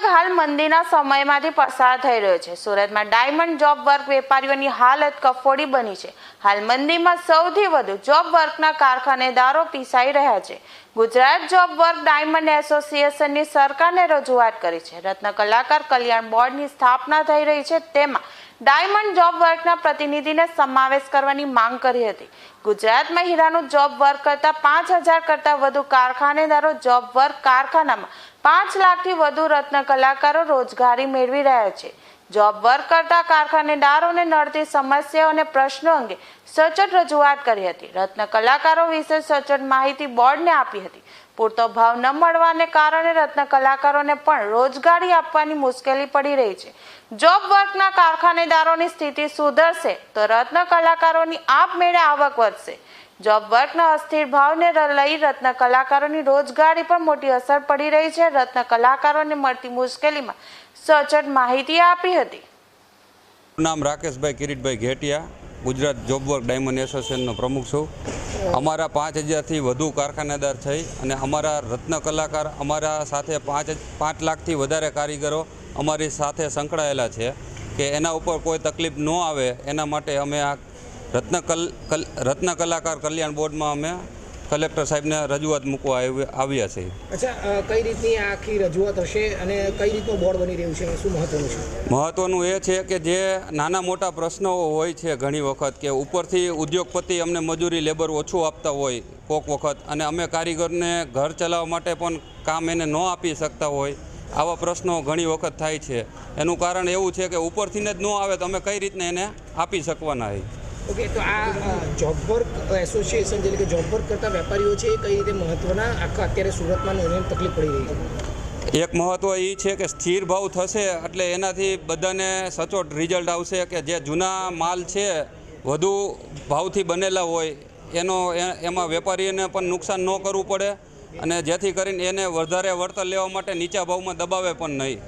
મંદીના સમયમાંથી પસાર થઈ રહ્યો છે. સુરતમાં ડાયમંડ જોબ વર્ક વેપારીઓની હાલત કફોડી બની છે. હાલ મંદીમાં સૌથી વધુ જોબ વર્કના કારખાનેદારો પીસાઈ રહ્યા છે. ગુજરાત જોબ વર્ક ડાયમંડ એસોસિએશનની સરકારને રજૂઆત કરી છે. રત્ન કલાકાર કલ્યાણ બોર્ડની સ્થાપના થઈ રહી છે. તેમાં ડાયમંડ જોબ વર્કના પ્રતિનિધિને સમાવેશ કરવાની માંગ કરી હતી. ગુજરાતમાં હીરાનું જોબ વર્ક કરતા પાંચ હજાર કરતા વધુ કારખાનેદારો જોબ વર્ક કારખાનામાં પાંચ લાખથી વધુ રત્ન કલાકારો રોજગારી મેળવી રહ્યા છે. જોબ વર્ક કરતા કારખાનેદારોને નડતી સમસ્યાઓ અને પ્રશ્નો અંગે સચોટ રજૂઆત કરી હતી. રત્ન કલાકારો વિશે સચોટ માહિતી બોર્ડને આપી હતી. પૂરતો ભાવ ન મળવાને કારણે રત્ન કલાકારોને પણ રોજગારી આપવાની મુશ્કેલી પડી રહી છે. જોબ વર્કના કારખાનેદારોની સ્થિતિ સુધરશે તો રત્ન કલાકારોની આપમેળે આવક વધશે. જોબ વર્કના અસ્થિર ભાવને લઈ રત્ન કલાકારોની રોજગારી પર મોટી અસર પડી રહી છે. રત્ન કલાકારોને મળતી મુશ્કેલીમાં સચોટ માહિતી આપી હતી. નામ Rakeshbhai Kiritbhai Ghetiya, Gujarat job work diamond એસોસિએશનનો પ્રમુખ છું. અમારા પાંચ હજારથી વધુ કારખાનેદાર થઈ અને અમારા રત્ન કલાકાર અમારા સાથે પાંચ પાંચ લાખથી વધારે કારીગરો અમારી સાથે સંકળાયેલા છે કે એના ઉપર કોઈ તકલીફ ન આવે, એના માટે અમે આ રત્ન કલ કલ- રત્ન કલાકાર કલ્યાણ બોર્ડમાં અમે કલેક્ટર સાહેબને રજૂઆત મૂકવા આવ્યા છીએ. અચ્છા કઈ રીતની આખી રજૂઆત હશે અને કઈ રીતનું બોર્ડ બની રહ્યું છે? શું મહત્વનું છે? મહત્વનું એ છે કે જે નાના મોટા પ્રશ્નો હોય છે ઘણી વખત કે ઉપરથી ઉદ્યોગપતિ અમને મજૂરી લેબર ઓછું આપતા હોય કોક વખત અને અમે કારીગરને ઘર ચલાવવા માટે પણ કામ એને ન આપી શકતા હોય આવા પ્રશ્નો ઘણી વખત થાય છે. એનું કારણ એવું છે કે ઉપરથી જ ન આવે તો અમે કઈ રીતને એને આપી શકવાના હોય ઓકે તો આ જોબ વર્ક એસોસિએશન એટલે કે જોબ વર્ક કરતા વેપારીઓ છે એ કઈ રીતે મહત્વના આખા અત્યારે સુરતમાં ને એને તકલીફ પડી રહી છે? એક મહત્ત્વ એ છે કે સ્થિર ભાવ થશે એટલે એનાથી બધાને સચોટ રિઝલ્ટ આવશે કે જે જૂના માલ છે, વધુ ભાવથી બનેલા હોય, એનો એમાં વેપારીને પણ નુકસાન ન કરવું પડે અને જેથી કરીને એને વધારે વળતર લેવા માટે નીચા ભાવમાં દબાવે પણ નહીં.